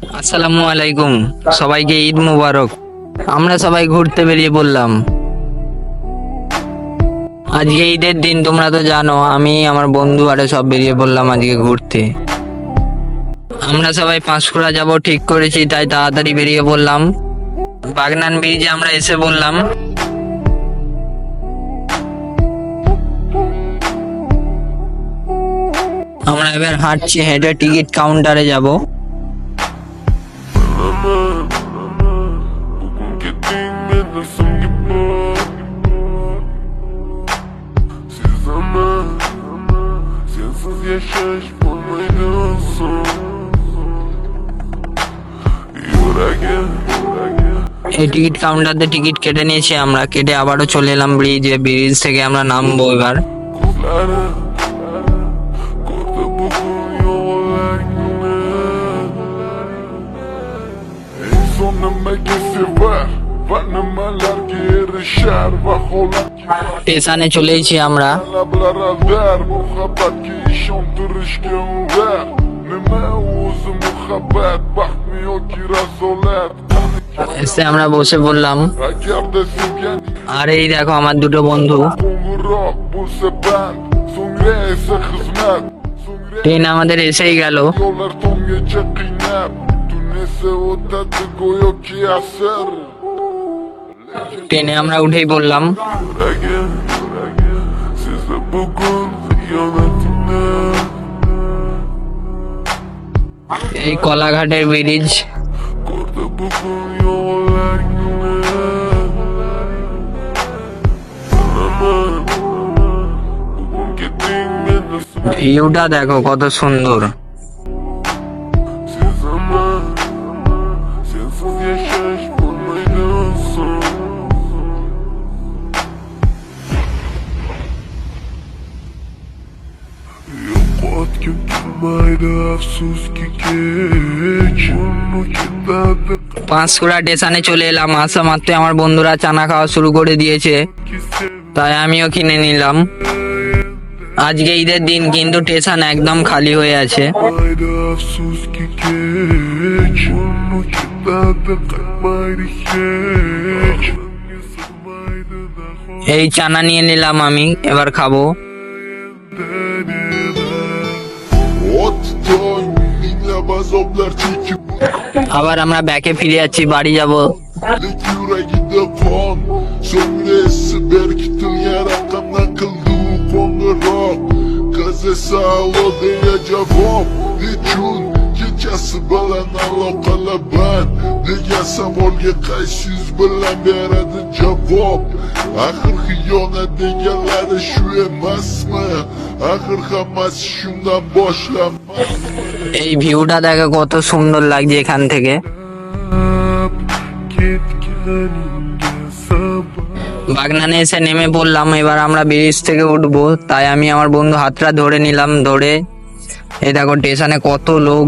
আসসালামু আলাইকুম। সবাইকে ঈদ মুবারক। আমরা সবাই ঘুরতে বেরিয়ে পড়লাম। আজকে ঈদের দিন, তোমরা তো জানো, আমি, আমার বন্ধু আরে সব বেরিয়ে পড়লাম আজকে ঘুরতে। আমরা সবাই পাঁশকুড়া যাব, ঠিক করেছি, তাই তাড়াতাড়ি বেরিয়ে পড়লাম। বাগনান ব্রিজে আমরা এসে বললাম আমরা এবার হাঁটছি, হেঁটে টিকিট কাউন্টারে যাব। এই টিকিট কাউন্টারতে টিকিট কেটে নিয়েছি আমরা। কেটে আবারও চলে এলাম ব্রিজ ব্রিজ থেকে আমরা নামবো এবার। পেছনে চলেছি আমরা। Lablar der Muhabbet ki işontırış gönder Nime uzun muhabbet ki razolet এসে আমরা বসে Rakerdesin আর এই দেখো আমার দুটো বন্ধু ট্রেন আমাদের এসেই asır ট্রেনে আমরা উঠেই পড়লাম এই কলাঘাটের ব্রিজ। ভিউটা দেখো কত সুন্দর। পাঁশকুড়া স্টেশনে চলে এলাম, আসা মাত্রই আমার বন্ধুরা চানা খাওয়া শুরু করে দিয়েছে। তাই আমিও কিনে নিলাম। আজকে ঈদের দিন কিন্তু স্টেশন একদম খালি হয়ে আছে। এই চানা নিয়ে নিলাম আমি, এবার খাব। আবার আমরা ব্যাকে ফিরে যাচ্ছি বাড়ি যাব Lik yüreğinde kon Sömresi berkitin yarakanla kıldığı kongurak Kaze sağlo diye cevap Niçin gecesi bilen alakalı ben Degensem olga qaysi yüz bilen beradi cevap Axir xiyonat deganlari shu emasmi Axir hammasi shundan boshlanmasmi এই ভিউটা দেখো কত সুন্দর লাগছে এখান থেকে। বাগনানে এসে নেমে পড়লাম, এবার আমরা ব্রিজ থেকে উঠবো। তাই আমি আমার বন্ধু হাতটা ধরে নিলাম, ধরে। এই দেখো, স্টেশনে কত লোক।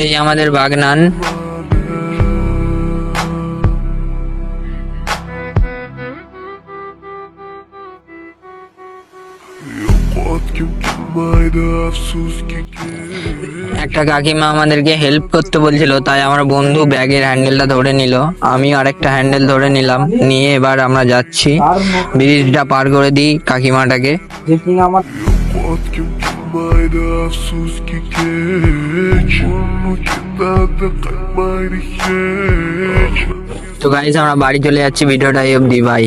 এই আমাদের বাগনান। একটা কাকিমা আমাদেরকে হেল্প করতে বলছিল, তাই আমার বন্ধু ব্যাগের হ্যান্ডেলটা ধরে নিল। আমিও আরেকটা হ্যান্ডেল ধরে নিলাম। নিয়ে এবার আমরা যাচ্ছি। ব্রিজটা পার করে দিই কাকিমাটাকে। তো গাইজ আমরা বাড়ি চলে যাচ্ছি। ভিডিওটা অবধি বাই